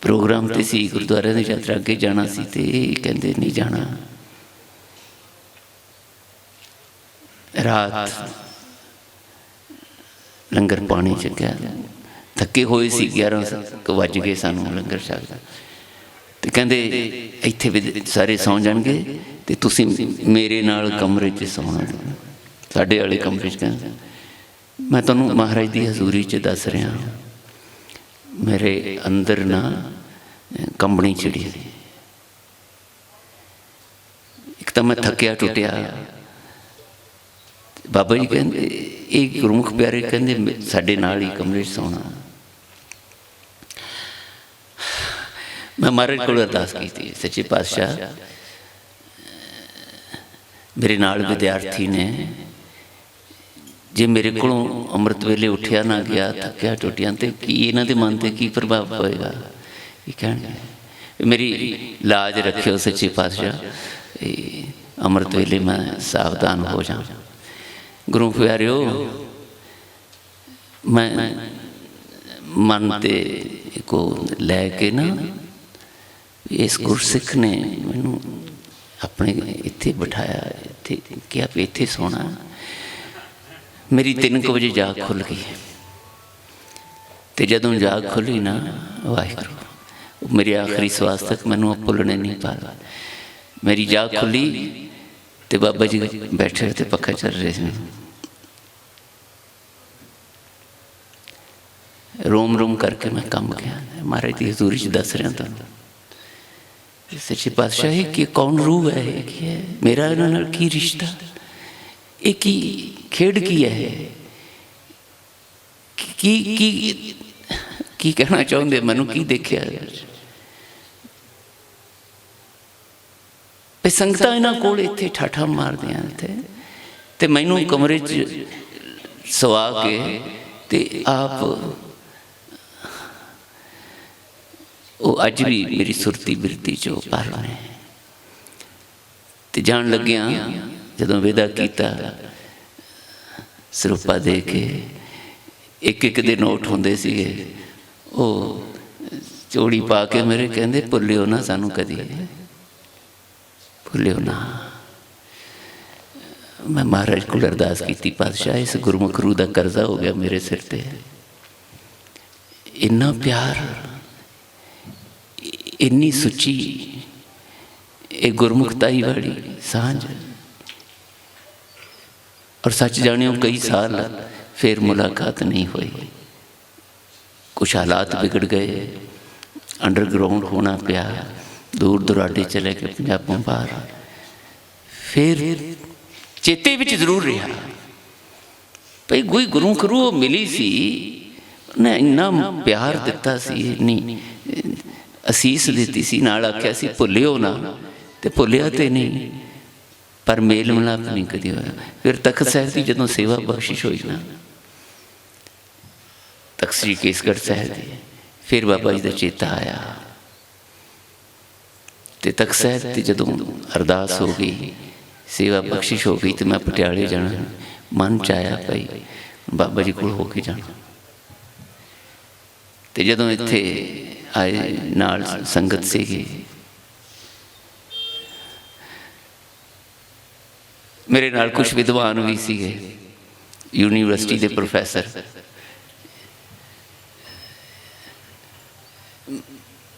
ਪ੍ਰੋਗਰਾਮ ਤੇ ਸੀ ਗੁਰਦੁਆਰੇ ਦੀ ਯਾਤਰਾ ਅੱਗੇ ਜਾਣਾ ਸੀ ਤੇ ਕਹਿੰਦੇ ਨਹੀਂ ਜਾਣਾ। ਰਾਤ ਲੰਗਰ ਪਾਣੀ ਛਕਿਆ ਥੱਕੇ ਹੋਏ ਸੀ 11 ਕੁ ਵੱਜ ਗਏ ਸਾਨੂੰ ਲੰਗਰ ਛਕਦਾ। ਤੇ ਕਹਿੰਦੇ ਇੱਥੇ ਸਾਰੇ ਸੌਂ ਜਾਣਗੇ ਤੇ ਤੁਸੀਂ ਮੇਰੇ ਨਾਲ ਕਮਰੇ 'ਚ ਸੌਣਾ ਸਾਡੇ ਵਾਲੇ ਕਮਰੇ 'ਚ ਕਹਿੰਦੇ, ਮੈਂ ਤੁਹਾਨੂੰ ਮਹਾਰਾਜ ਦੀ ਹਜ਼ੂਰੀ 'ਚ ਦੱਸ ਰਿਹਾ ਮੇਰੇ ਅੰਦਰ ਨਾ ਕੰਬਣੀ ਚਿੜੀ ਇੱਕ ਤਾਂ ਮੈਂ ਥੱਕਿਆ ਟੁੱਟਿਆ। ਬਾਬਾ ਜੀ ਕਹਿੰਦੇ, ਇਹ ਗੁਰਮੁਖ ਪਿਆਰੇ ਕਹਿੰਦੇ ਮੇ- ਸਾਡੇ ਨਾਲ ਹੀ ਕਮਰੇ 'ਚ ਸੌਣਾ। ਮੈਂ ਮਹਾਰਾਜ ਕੋਲ ਅਰਦਾਸ ਕੀਤੀ ਸੱਚੇ ਪਾਤਸ਼ਾਹ ਮੇਰੇ ਨਾਲ ਵਿਦਿਆਰਥੀ ਨੇ ਜੇ ਮੇਰੇ ਕੋਲੋਂ ਅੰਮ੍ਰਿਤ ਵੇਲੇ ਉੱਠਿਆ ਨਾ ਗਿਆ ਥੱਕਿਆ ਟੁੱਟਿਆ ਤੇ ਕੀ ਇਹਨਾਂ ਦੇ ਮਨ ਤੇ ਕੀ ਪ੍ਰਭਾਵ ਪਵੇਗਾ ਇਹ ਕਹਿਣਗੇ ਮੇਰੀ ਲਾਜ ਰੱਖਿਓ ਸੱਚੇ ਪਾਤਸ਼ਾਹ ਅੰਮ੍ਰਿਤ ਵੇਲੇ ਮੈਂ ਸਾਵਧਾਨ ਹੋ ਜਾ ਗੁਰੂ ਪਿਆਰਿਓ ਮੈਂ ਮਨ ਤੇ ਕੋ ਲੈ ਕੇ ਨਾ ਇਸ ਗੁਰਸਿੱਖ ਨੇ ਮੈਨੂੰ ਆਪਣੇ ਇੱਥੇ ਬਿਠਾਇਆ ਇੱਥੇ ਕਿਹਾ ਵੀ ਇੱਥੇ ਸੋਣਾ। ਮੇਰੀ 3 ਵਜੇ ਜਾਗ ਖੁੱਲ ਗਈ ਤੇ ਜਦੋਂ ਜਾਗ ਖੁੱਲੀ ਨਾ ਵਾਹਿਗੁਰੂ ਉਹ ਮੇਰੇ ਆਖਰੀ ਸਵਾਸ ਤੱਕ ਮੈਨੂੰ ਭੁੱਲਣੇ ਨਹੀਂ ਪਾਇਆ ਮੇਰੀ ਜਾਗ ਖੁੱਲੀ ਤੇ ਬਾਬਾ ਜੀ ਬੈਠੇ ਤੇ ਪੱਖਾ ਚੱਲ ਰਹੇ ਸੀ। ਰੋਮ ਰੋਮ ਕਰਕੇ ਮੈਂ ਕੰਮ ਗਿਆ। ਮਹਾਰਾਜ ਦੀ ਹਜ਼ੂਰੀ 'ਚ ਦੱਸ ਰਿਹਾ ਤੁਹਾਨੂੰ। ਸੱਚੇ ਪਾਤਸ਼ਾਹ ਇਹ ਕੌਣ ਰੂਹ ਹੈ ਇਹ ਹੈ? ਮੇਰਾ ਇਹਨਾਂ ਨਾਲ ਕੀ ਰਿਸ਼ਤਾ? ਇਹ ਕੀ ਖੇਡ ਕੀ ਹੈ? ਕੀ ਕੀ ਕੀ ਕਹਿਣਾ ਚਾਹੁੰਦੇ? ਮੈਨੂੰ ਕੀ ਦੇਖਿਆ? ਇਹ ਸੰਗਤਾਂ ਇਹਨਾਂ ਕੋਲ ਇੱਥੇ ਠਾਠਾ ਮਾਰਦੀਆਂ ਇੱਥੇ ਤੇ ਮੈਨੂੰ ਕਮਰੇ 'ਚ ਸਵਾ ਕੇ ਤੇ ਆਪ ਉਹ ਅੱਜ ਵੀ ਮੇਰੀ ਸੁਰਤੀ ਬਿਰਤੀ 'ਚੋਂ ਉਹ ਪਲ ਤੇ ਜਾਣ ਲੱਗਿਆ ਜਦੋਂ ਵਿਦਾ ਕੀਤਾ, ਸਰੂਪਾ ਦੇ ਕੇ ਇੱਕ ਇੱਕ ਦੇ ਨੋਟ ਹੁੰਦੇ ਸੀਗੇ। ਉਹ ਚੋੜੀ ਪਾ ਕੇ ਮੇਰੇ ਕਹਿੰਦੇ, ਭੁੱਲਿਓ ਨਾ ਸਾਨੂੰ ਕਦੀ। ਭੁੱਲਿਓ ਨਾ। ਮੈਂ ਮਹਾਰਾਜ ਕੋਲ ਅਰਦਾਸ ਕੀਤੀ, ਪਾਤਸ਼ਾਹ, ਇਸ ਗੁਰਮੁਖ ਰੂ ਦਾ ਕਰਜ਼ਾ ਹੋ ਗਿਆ ਮੇਰੇ ਸਿਰ ਤੇ। ਇੰਨਾ ਪਿਆਰ ਇੰਨੀ ਸੁੱਚੀ, ਇਹ ਗੁਰਮੁਖਤਾਈ ਵਾਲੀ ਸਾਂਝ ਔਰ ਸੱਚ ਜਾਣਿਓ, ਕਈ ਸਾਲ ਫਿਰ ਮੁਲਾਕਾਤ ਨਹੀਂ ਹੋਈ। ਕੁਛ ਹਾਲਾਤ ਵਿਗੜ ਗਏ। ਅੰਡਰਗਰਾਉਂਡ ਹੋਣਾ ਪਿਆ। ਦੂਰ ਦੁਰਾਡੇ ਚਲੇ ਗਏ ਪੰਜਾਬੋਂ ਬਾਹਰ। ਫਿਰ ਚੇਤੇ ਵਿੱਚ ਜ਼ਰੂਰ ਰਿਹਾ। ਭਈ ਕੋਈ ਗੁਰੂ ਖਰੂ ਮਿਲੀ ਸੀ ਨੇ ਇੰਨਾ ਪਿਆਰ ਦਿੱਤਾ ਸੀ, ਇੰਨੀ ਅਸੀਸ ਦਿੱਤੀ ਸੀ ਨਾਲ ਆਖਿਆ ਸੀ ਭੁੱਲਿਓ ਨਾ। ਤੇ ਭੁੱਲਿਆ ਤੇ ਨਹੀਂ। ਪਰ ਮੇਲ ਮਿਲਾਪ ਨਹੀਂ ਕਦੀ ਹੋਇਆ। ਫਿਰ ਤਖਤ ਸਾਹਿਬ ਦੀ ਜਦੋਂ ਸੇਵਾ ਬਖਸ਼ਿਸ਼ ਹੋਈ ਨਾ ਤਖਤ ਸ੍ਰੀ ਕੇਸਗੜ੍ਹ ਸਾਹਿਬ ਦੀ। ਫਿਰ ਬਾਬਾ ਜੀ ਦਾ ਚੇਤਾ ਆਇਆ। ਤੇ ਤਖਤ ਸਾਹਿਬ ਤੇ ਜਦੋਂ ਅਰਦਾਸ ਹੋ ਗਈ ਸੇਵਾ ਬਖਸ਼ਿਸ਼ ਹੋ ਗਈ ਤੇ ਮੈਂ ਪਟਿਆਲੇ ਜਾਣਾ। ਮਨ ਚ ਆਇਆ ਭਈ ਬਾਬਾ ਜੀ ਕੋਲ ਹੋ ਕੇ ਜਾਣਾ। ਤੇ ਜਦੋਂ ਇੱਥੇ ਆਏ ਨਾਲ ਸੰਗਤ ਸੀਗੀ। ਮੇਰੇ ਨਾਲ ਕੁਝ ਵਿਦਵਾਨ ਵੀ ਸੀਗੇ, ਯੂਨੀਵਰਸਿਟੀ ਦੇ ਪ੍ਰੋਫੈਸਰ।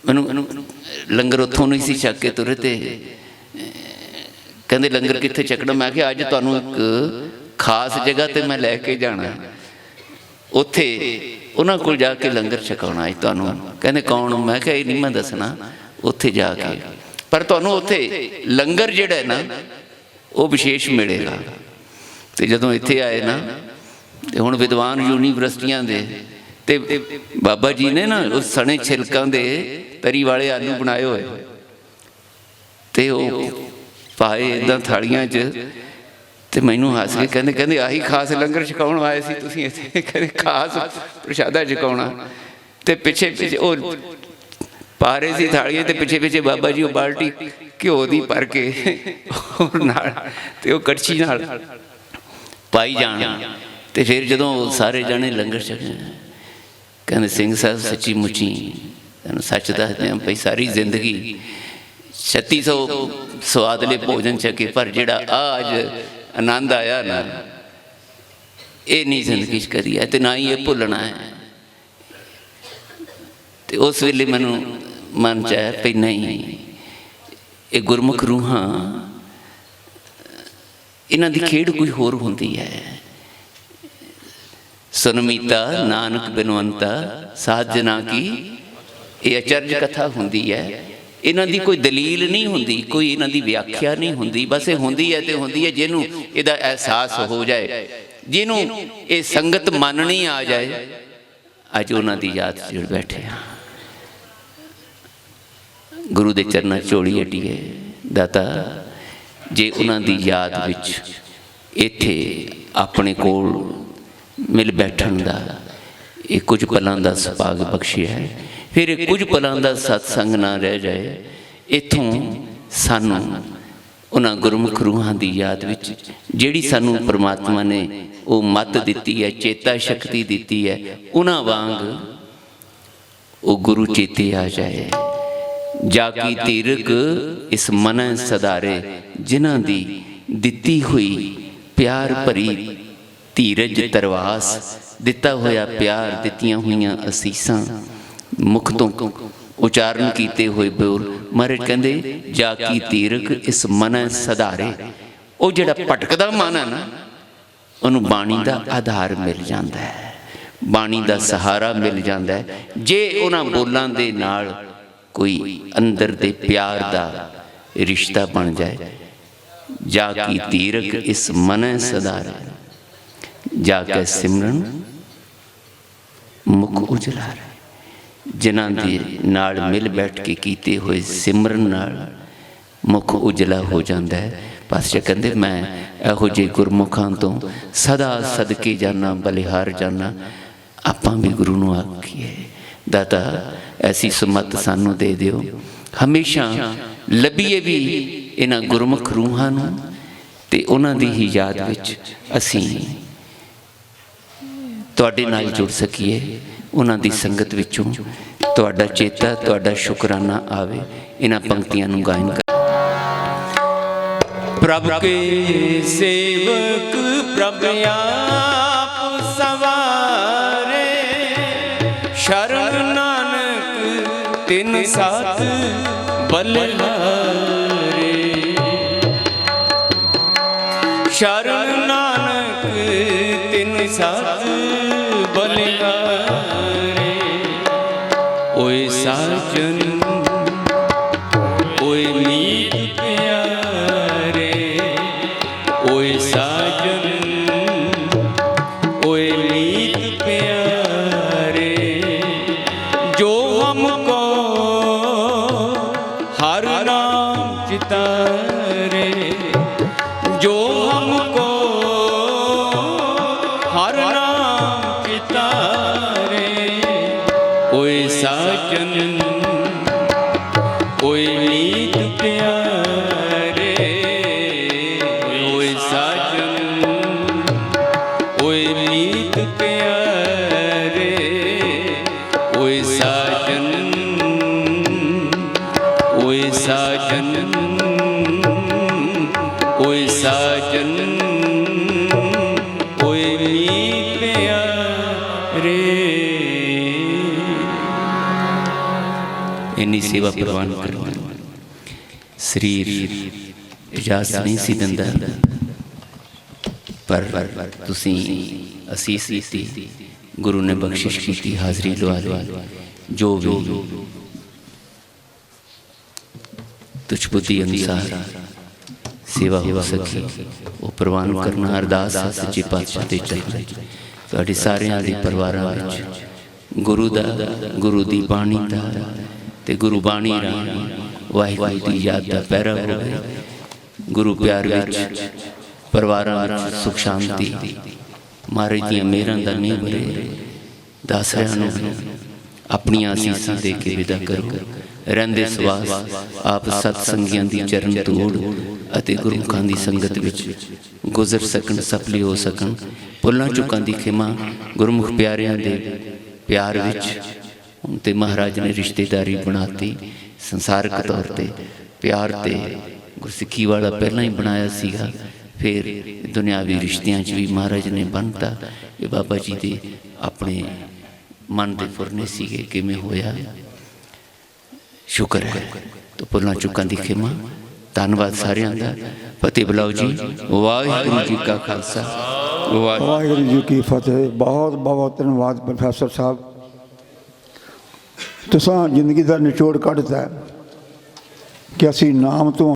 ਮੈਨੂੰ ਮੈਨੂੰ ਲੰਗਰ ਉੱਥੋਂ ਨਹੀਂ ਸੀ ਛੱਕ ਕੇ ਤੁਰੇ ਤੇ, ਕਹਿੰਦੇ ਲੰਗਰ ਕਿੱਥੇ ਛਕਣਾ? ਮੈਂ ਕਿਹਾ, ਅੱਜ ਤੁਹਾਨੂੰ ਇੱਕ ਖਾਸ ਜਗ੍ਹਾ ਤੇ ਮੈਂ ਲੈ ਕੇ ਜਾਣਾ। ਉੱਥੇ ਉਹਨਾਂ ਕੋਲ ਜਾ ਕੇ ਲੰਗਰ ਛਕਾਉਣਾ ਹੈ ਤੁਹਾਨੂੰ। ਕਹਿੰਦੇ ਕੌਣ? ਮੈਂ ਕਿਹਾ, ਇਹ ਨਹੀਂ, ਮੈਂ ਦੱਸਣਾ। ਉੱਥੇ ਜਾ ਕੇ। ਪਰ ਤੁਹਾਨੂੰ ਉੱਥੇ ਲੰਗਰ ਜਿਹੜਾ ਨਾ, ਉਹ ਵਿਸ਼ੇਸ਼ ਮਿਲੇਗਾ। ਤੇ ਜਦੋਂ ਇੱਥੇ ਆਏ ਨਾ, ਤੇ ਹੁਣ ਵਿਦਵਾਨ ਯੂਨੀਵਰਸਿਟੀਆਂ ਦੇ, ਤੇ ਬਾਬਾ ਜੀ ਨੇ ਨਾ, ਉਹ ਸਣੇ ਛਿਲਕਾਂ ਦੇ ਤਰੀ ਵਾਲੇ ਆਲੂ ਬਣਾਏ ਹੋਏ। ਤੇ ਉਹ ਪਾਏ ਇਦਾਂ ਥਾਲੀਆਂ 'ਚ ਤੇ ਮੈਨੂੰ ਹੱਸ ਕੇ ਕਹਿੰਦੇ ਕਹਿੰਦੇ ਆਹੀ ਖਾਸ ਲੰਗਰ ਛਕਾਉਣ ਆਏ ਸੀ ਤੁਸੀਂ ਇੱਥੇ। ਕਹਿੰਦੇ ਖਾਸ ਪ੍ਰਸ਼ਾਦਾ ਛਕਾਉਣਾ। ਤੇ ਪਿੱਛੇ ਪਿੱਛੇ ਉਹ ਪਾ ਰਹੇ ਸੀ ਥਾਲੀਆਂ ਤੇ ਪਿੱਛੇ ਪਿੱਛੇ ਬਾਬਾ ਜੀ ਉਹ ਬਾਲਟੀ ਘਿਓ ਦੀ ਭਰ ਕੇ ਨਾਲ ਤੇ ਉਹ ਕੜਛੀ ਨਾਲ ਪਾਈ ਜਾਣ। ਤੇ ਫਿਰ ਜਦੋਂ ਸਾਰੇ ਜਣੇ ਲੰਗਰ ਛਕਣ ਕਹਿੰਦੇ ਸਿੰਘ ਸਾਹਿਬ ਸੱਚੀ ਮੁੱਚੀ। ਤੈਨੂੰ ਸੱਚ ਦੱਸਦੇ ਹਾਂ ਭਈ ਸਾਰੀ ਜ਼ਿੰਦਗੀ। 3600 ਸਵਾਦਲੇ ਭੋਜਨ ਛਕੇ ਪਰ ਜਿਹੜਾ ਆ ਅੱਜ ਆਨੰਦ ਆਇਆ ਨਾ ਇਹ ਨਹੀਂ ਜ਼ਿੰਦਗੀ 'ਚ ਕਦੀ ਹੈ ਤੇ ਨਾ ਹੀ ਇਹ ਭੁੱਲਣਾ ਹੈ। ਤੇ ਉਸ ਵੇਲੇ ਮੈਨੂੰ ਮਨ ਚ ਆਇਆ ਵੀ ਨਹੀਂ ਇਹ ਗੁਰਮੁਖ ਰੂਹਾਂ ਇਹਨਾਂ ਦੀ ਖੇਡ ਕੋਈ ਹੋਰ ਹੁੰਦੀ ਹੈ। ਸੁਨਮੀਤਾ ਨਾਨਕ ਬਿਨਵੰਤਾ ਸਾਜਨਾ ਕੀ ਇਹ ਅਚਰਜ ਕਥਾ ਹੁੰਦੀ ਹੈ। ਇਹਨਾਂ ਦੀ ਕੋਈ ਦਲੀਲ ਨਹੀਂ ਹੁੰਦੀ ਕੋਈ ਇਹਨਾਂ ਦੀ ਵਿਆਖਿਆ ਨਹੀਂ ਹੁੰਦੀ ਬਸ ਇਹ ਹੁੰਦੀ ਹੈ ਤੇ ਹੁੰਦੀ ਹੈ ਜਿਹਨੂੰ ਇਹਦਾ ਅਹਿਸਾਸ ਹੋ ਜਾਏ ਜਿਹਨੂੰ ਇਹ ਸੰਗਤ ਮੰਨਣੀ ਆ ਜਾਏ ਅੱਜ ਉਹਨਾਂ ਦੀ ਯਾਦ ਜੁੜ ਬੈਠੇ ਆ ਗੁਰੂ ਦੇ ਚਰਨਾਂ 'ਚ ਝੋਲੀ ਅਟੀਏ ਦਾਤਾ ਜੇ ਉਹਨਾਂ ਦੀ ਯਾਦ ਵਿੱਚ ਇੱਥੇ ਆਪਣੇ ਕੋਲ ਮਿਲ ਬੈਠਣ ਦਾ ਇਹ ਕੁਝ ਪਲਾਂ ਦਾ ਸੁਭਾਗ ਬਖਸ਼ਿਆ ਹੈ। ਫਿਰ ਕੁਝ ਪਲਾਂ ਦਾ ਸਤਸੰਗ ਨਾ ਰਹਿ ਜਾਏ। ਇਥੋਂ ਸਾਨੂੰ ਉਹਨਾਂ ਗੁਰਮੁਖ ਰੂਹਾਂ ਦੀ ਯਾਦ ਵਿੱਚ ਜਿਹੜੀ ਸਾਨੂੰ ਪ੍ਰਮਾਤਮਾ ਨੇ ਉਹ ਮਤ ਦਿੱਤੀ ਹੈ, ਚੇਤਾ ਸ਼ਕਤੀ ਦਿੱਤੀ ਹੈ, ਉਹਨਾਂ ਵਾਂਗ ਉਹ ਗੁਰੂ ਚੇਤੇ ਆ ਜਾਏ। ਜਾ ਕੀ ਤੀਰਕ ਇਸ ਮਨ ਸਦਾਰੇ ਜਿਨ੍ਹਾਂ ਦੀ ਦਿੱਤੀ ਹੋਈ ਪਿਆਰ ਭਰੀ ਧੀਰਜ, ਤਰਵਾਸ, ਦਿੱਤਾ ਹੋਇਆ ਪਿਆਰ ਦਿੱਤੀਆਂ ਹੋਈਆਂ ਅਸੀਸਾਂ। ਮੁਖ ਤੋਂ ਉਚਾਰਨ ਕੀਤੇ ਹੋਏ ਬੋਲ ਮਹਾਰਾਜ ਕਹਿੰਦੇ, ਜਾ ਕੀ ਤੀਰਕ ਇਸ ਮਨ ਸਧਾਰੇ? ਉਹ ਜਿਹੜਾ ਭਟਕਦਾ ਮਨ ਹੈ ਨਾ, ਉਹਨੂੰ ਬਾਣੀ ਦਾ ਆਧਾਰ ਮਿਲ ਜਾਂਦਾ ਹੈ। ਬਾਣੀ ਦਾ ਸਹਾਰਾ ਮਿਲ ਜਾਂਦਾ ਹੈ। ਜੇ ਉਹਨਾਂ ਬੋਲਾਂ ਦੇ ਨਾਲ ਕੋਈ ਅੰਦਰ ਦੇ ਪਿਆਰ ਦਾ ਰਿਸ਼ਤਾ ਬਣ ਜਾਏ, ਜਾ ਕੀ ਤੀਰਕ ਇਸ ਮਨ ਸਦਾਰੇ ਜਾ ਕੇ ਸਿਮਰਨ ਮੁਖ ਉਜਲਾ ਰਹੇ ਜਿਨ੍ਹਾਂ ਦੇ ਨਾਲ ਮਿਲ ਬੈਠ ਕੇ ਕੀਤੇ ਹੋਏ ਸਿਮਰਨ ਨਾਲ ਮੁਖ ਉਜਲਾ ਹੋ ਜਾਂਦਾ ਹੈ। ਪਾਤਸ਼ਾਹ ਕਹਿੰਦੇ, ਮੈਂ ਇਹੋ ਜਿਹੇ ਗੁਰਮੁਖਾਂ ਤੋਂ ਸਦਾ ਸਦਕੇ ਜਾਣਾ ਬਲਿਹਾਰ ਜਾਣਾ ਆਪਾਂ ਵੀ ਗੁਰੂ ਨੂੰ ਆਖੀਏ। ਦਾਤਾ, ਐਸੀ ਸੁਮਤ ਸਾਨੂੰ ਦੇ ਦਿਓ। ਹਮੇਸ਼ਾ ਲੱਭੀਏ ਵੀ ਇਹਨਾਂ ਗੁਰਮੁਖ ਰੂਹਾਂ ਨੂੰ ਤੇ ਉਹਨਾਂ ਦੀ ਹੀ ਯਾਦ ਵਿੱਚ ਅਸੀਂ ਤੁਹਾਡੇ ਨਾਲ ਜੁੜ ਸਕੀਏ। ਉਹਨਾਂ ਦੀ ਸੰਗਤ ਵਿੱਚੋਂ ਤੁਹਾਡਾ ਚੇਤਾ, ਤੁਹਾਡਾ ਸ਼ੁਕਰਾਨਾ ਆਵੇ। ਇਹਨਾਂ ਪੰਕਤੀਆਂ ਨੂੰ ਗਾਇਨ ਕਰ। ਪ੍ਰਭ ਕੇ ਸੇਵਕ, ਪ੍ਰਭ ਆਪ ਸਵਾਰੇ। ਸ਼ਰਨ ਨਾਨਕ, ਤਿਨ ਸਾਥ ਬਲਿਹਾਰੇ। ਸ਼ਰਨ ਨਾਨਕ, ਤਿਨ ਸਾਥ કોઈ સાજન કોઈ નીત પ્યારે કોઈ સાજન. ਪਿਆਰੇ ਇੰਨੀ ਸੇਵਾ ਪ੍ਰਵਾਨ ਕਰੋ ਸਰੀਰ ਇਜਾਜ਼ਤ ਨਹੀਂ ਸੀ ਦਿੰਦਾ। ਪਰ ਤੁਸੀਂ ਅਸੀਸ ਦਿੱਤੀ। ਗੁਰੂ ਨੇ ਬਖਸ਼ਿਸ਼ ਕੀਤੀ, ਹਾਜ਼ਰੀ ਲਵਾ ਲਈ। ਜੋ ਵੀ ਤੁਝ ਬੁੱਧੀ ਅਨੁਸਾਰ ਸੇਵਾ ਹੋ ਸਕੀ, ਉਹ ਪ੍ਰਵਾਨ ਕਰਨਾ ਅਰਦਾਸ ਹੈ ਸੱਚੇ ਪਾਤਸ਼ਾਹ ਦੇ ਚਰਨਾਂ 'ਚ ਤੁਹਾਡੇ ਸਾਰਿਆਂ ਦੇ ਪਰਿਵਾਰਾਂ ਵਿੱਚ ਗੁਰੂ ਦਾ, ਗੁਰੂ ਦੀ ਬਾਣੀ ਦਾ ਤੇ ਗੁਰੂ ਬਾਣੀ ਰਾਹੀਂ ਵਾਹਿਗੁਰੂ ਦੀ ਯਾਦ ਦਾ ਪਹਿਰਾ ਹੋਵੇ ਗੁਰੂ ਪਿਆਰ ਵਿੱਚ ਪਰਿਵਾਰਾਂ ਵਿੱਚ ਸੁਖ ਸ਼ਾਂਤੀ। ਮਹਾਰਾਜ ਦੀਆਂ ਮਿਹਰਾਂ ਦਾ ਮੀਂਹ ਵਰੇ ਦਾਸਰਿਆਂ ਨੂੰ ਆਪਣੀਆਂ ਅਸੀਸਾਂ ਦੇ ਕੇ ਵਿਦਾ ਕਰੋ। ਰਹਿੰਦੇ ਸਵਾਸ ਆਪ ਸਤ ਸੰਗੀਆਂ ਦੀ ਚਰਨ ਤੋੜ ਅਤੇ ਗੁਰੂ ਗੁਰਮੁਖਾਂ ਦੀ ਸੰਗਤ ਵਿੱਚ ਗੁਜ਼ਰ ਸਕਣ, ਸਫਲੀ ਹੋ ਸਕਣ। ਪੁੱਲਾਂ ਚੁੱਕਾਂ ਦੀ ਖਿਮਾ ਗੁਰਮੁਖ ਪਿਆਰਿਆਂ ਦੇ ਪਿਆਰ ਵਿੱਚ ਹੁਣ ਤੇ ਮਹਾਰਾਜ ਨੇ ਰਿਸ਼ਤੇਦਾਰੀ ਬਣਾਤੀ ਸੰਸਾਰਕ ਤੌਰ ਤੇ ਪਿਆਰ ਤੇ ਗੁਰਸਿੱਖੀ ਵਾਲਾ ਪਹਿਲਾਂ ਹੀ ਬਣਾਇਆ ਸੀਗਾ, ਫਿਰ ਦੁਨਿਆਵੀ ਰਿਸ਼ਤਿਆਂ 'ਚ ਵੀ ਮਹਾਰਾਜ ਨੇ ਬੰਨਤਾ ਇਹ ਬਾਬਾ ਜੀ ਦੇ ਆਪਣੇ ਮਨ ਦੇ ਫੁਰਨੇ ਸੀਗੇ, ਕਿਵੇਂ ਹੋਇਆ? ਸ਼ੁਕਰ ਹੈ, ਤੋ ਪੁੱਲਾਂ ਚੁੱਕਾਂ ਦੀ ਖਿਮਾ। ਧੰਨਵਾਦ ਸਾਰਿਆਂ ਦਾ। ਫਤਿਹ ਬੁਲਾਓ ਜੀ। ਵਾਹਿਗੁਰੂ ਜੀ ਕਾ ਖਾਲਸਾ। ਵਾਹਿਗੁਰੂ। ਜੀ ਕੀ ਫਤਿਹ। ਬਹੁਤ ਬਹੁਤ ਧੰਨਵਾਦ ਪ੍ਰੋਫੈਸਰ ਸਾਹਿਬ। ਤੁਸੀਂ ਜ਼ਿੰਦਗੀ ਦਾ ਨਿਚੋੜ ਕੱਢਤਾ ਕਿ ਅਸੀਂ ਨਾਮ ਤੋਂ